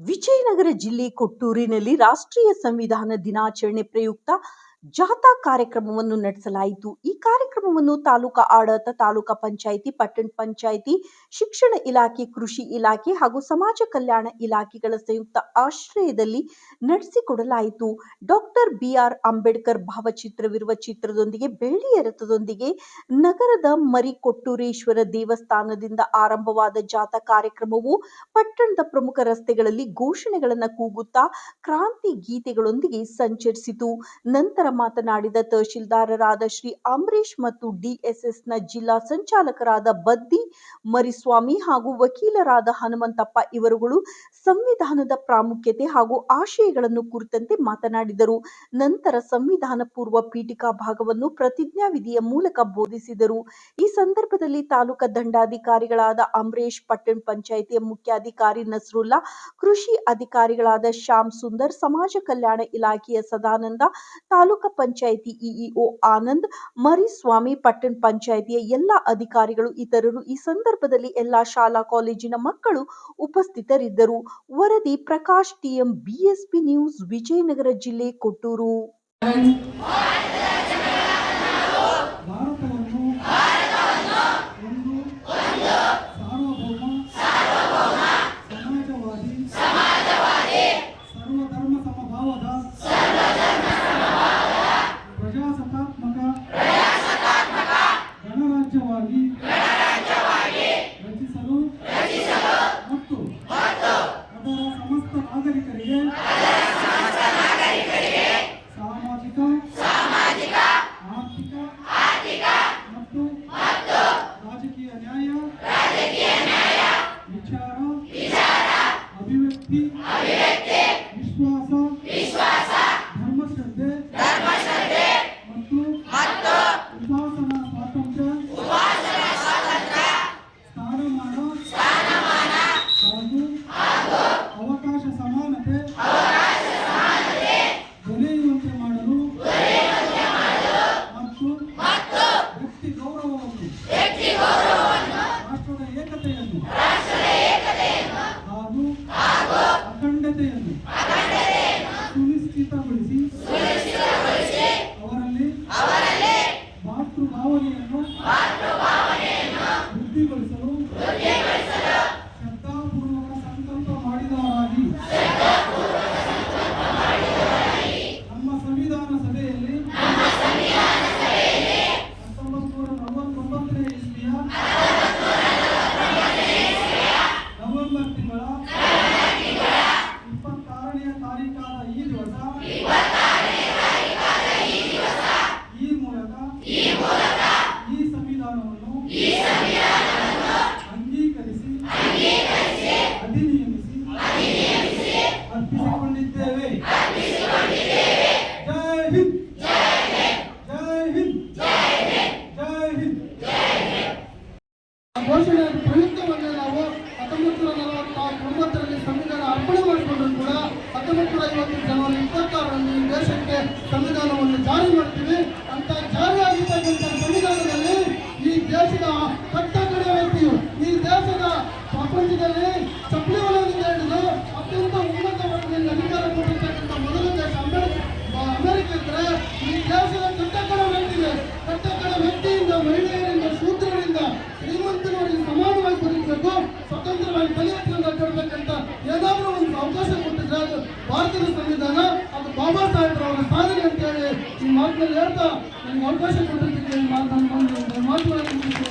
ವಿಜಯನಗರ ಜಿಲ್ಲೆ ಕೊಟ್ಟೂರಿನಲ್ಲಿ ರಾಷ್ಟ್ರೀಯ ಸಂವಿಧಾನ ದಿನಾಚರಣೆ ಪ್ರಯುಕ್ತ ಜಾಥಾ ಕಾರ್ಯಕ್ರಮವನ್ನು ನಡೆಸಲಾಯಿತು. ಈ ಕಾರ್ಯಕ್ರಮವನ್ನು ತಾಲೂಕಾ ಆಡಳಿತ, ತಾಲೂಕಾ ಪಂಚಾಯಿತಿ, ಪಟ್ಟಣ ಪಂಚಾಯಿತಿ, ಶಿಕ್ಷಣ ಇಲಾಖೆ, ಕೃಷಿ ಇಲಾಖೆ ಹಾಗೂ ಸಮಾಜ ಕಲ್ಯಾಣ ಇಲಾಖೆಗಳ ಸಂಯುಕ್ತ ಆಶ್ರಯದಲ್ಲಿ ನಡೆಸಿಕೊಡಲಾಯಿತು. ಡಾಕ್ಟರ್ ಬಿಆರ್ ಅಂಬೇಡ್ಕರ್ ಭಾವಚಿತ್ರವಿರುವ ಚಿತ್ರದೊಂದಿಗೆ, ಬೆಳ್ಳಿಯ ರಥದೊಂದಿಗೆ ನಗರದ ಮರಿಕೊಟ್ಟೂರೇಶ್ವರ ದೇವಸ್ಥಾನದಿಂದ ಆರಂಭವಾದ ಜಾಥಾ ಕಾರ್ಯಕ್ರಮವು ಪಟ್ಟಣದ ಪ್ರಮುಖ ರಸ್ತೆಗಳಲ್ಲಿ ಘೋಷಣೆಗಳನ್ನು ಕೂಗುತ್ತಾ ಕ್ರಾಂತಿ ಗೀತೆಗಳೊಂದಿಗೆ ಸಂಚರಿಸಿತು. ನಂತರ ಮಾತನಾಡಿದ ತಹಶೀಲ್ದಾರರಾದ ಶ್ರೀ ಅಂಬರೀಶ್ ಮತ್ತು ಡಿಎಸ್ಎಸ್ನ ಜಿಲ್ಲಾ ಸಂಚಾಲಕರಾದ ಬದ್ದಿ ಮರಿಸ್ವಾಮಿ ಹಾಗೂ ವಕೀಲರಾದ ಹನುಮಂತಪ್ಪ ಇವರುಗಳು ಸಂವಿಧಾನದ ಪ್ರಾಮುಖ್ಯತೆ ಹಾಗೂ ಆಶಯಗಳನ್ನು ಕುರಿತಂತೆ ಮಾತನಾಡಿದರು. ನಂತರ ಸಂವಿಧಾನ ಪೂರ್ವ ಪೀಠಿಕಾ ಭಾಗವನ್ನು ಪ್ರತಿಜ್ಞಾವಿಧಿಯ ಮೂಲಕ ಬೋಧಿಸಿದರು. ಈ ಸಂದರ್ಭದಲ್ಲಿ ತಾಲೂಕಾ ದಂಡಾಧಿಕಾರಿಗಳಾದ ಅಂಬರೀಶ್ ಪಟ್ಟಣ ಪಂಚಾಯಿತಿಯ ಮುಖ್ಯಾಧಿಕಾರಿ ನಸ್ರುಲ್ಲಾ, ಕೃಷಿ ಅಧಿಕಾರಿಗಳಾದ ಶ್ಯಾಮ್ ಸುಂದರ್, ಸಮಾಜ ಕಲ್ಯಾಣ ಇಲಾಖೆಯ ಸದಾನಂದ, ತಾಲೂಕಾ ಪಂಚಾಯಿತಿ ಇಇಒ ಆನಂದ್, ಮರಿಸ್ವಾಮಿ ಪಟ್ಟಣ ಪಂಚಾಯಿತಿಯ ಎಲ್ಲ ಅಧಿಕಾರಿಗಳು ಇತರರು ಈ ಸಂದರ್ಭದಲ್ಲಿ ಎಲ್ಲಾ ಶಾಲಾ ಕಾಲೇಜಿನ ಮಕ್ಕಳು ಉಪಸ್ಥಿತರಿದ್ದರು. ವರದಿ Prakash, T M, BSP news, Vijayanagara ಜಿಲ್ಲೆ, ಕೊಟ್ಟೂರು. ব্যক্তি আমি ব্যক্তি ತಿಂಗಳ. ಇಪ್ಪತ್ತಾರನೆಯ ತಾರೀಕಾದ ಈ ದಿವಸ. ಮಾಡ್ತೀವಿ ಅಂತ ಜಾರಿ ಆಗಿರ್ತಕ್ಕಂಥ ಸಂವಿಧಾನದಲ್ಲಿ ಈ ದೇಶದ ಕಟ್ಟಕಡೆ ವ್ಯಕ್ತಿಯು, ಈ ದೇಶದ ಪ್ರಪಂಚದಲ್ಲಿ ಚಪ್ಪಲಿ ವಲಯದಿಂದ ಹಿಡಿದು ಅತ್ಯಂತ ಉನ್ನತ ವರ್ಗದಿಂದ ಅಧಿಕಾರ ಕೊಟ್ಟಿರ್ತಕ್ಕಂಥ ಮೊದಲ ದೇಶ ಅಮೆರಿಕ ಅಮೆರಿಕ ಇದ್ರೆ ಈ ದೇಶದ ಕಟ್ಟಕಡ ವ್ಯಕ್ತಿಗೆ, ಕಟ್ಟಕಡ ವ್ಯಕ್ತಿಯಿಂದ, ಮಹಿಳೆಯರಿಂದ, ಶೂದ್ರರಿಂದ ಶ್ರೀಮಂತರವರಿಗೆ ಸಮಾನವಾಗಿ ಬದುಕಬೇಕು, ಸ್ವತಂತ್ರವಾಗಿ ಎತ್ಕೊಂಡು ಅಡ್ಡಾಡ್ಬೇಕಂತ ಏನಾದರೂ ಒಂದು ಅವಕಾಶ ಕೊಟ್ಟಿದ್ರೆ ಅದು ಭಾರತದ ಸಂವಿಧಾನ, ಅದು ಬಾಬಾ ಈ ಮಾತಿನಲ್ಲಿ ಹೇಳ್ತಾ ನನಗೆ ಅವಕಾಶ ಕೊಟ್ಟಿರ್ತೀನಿ ಮಾತು ಮಾತುಗಳನ್ನು ಮುಗಿಸಿ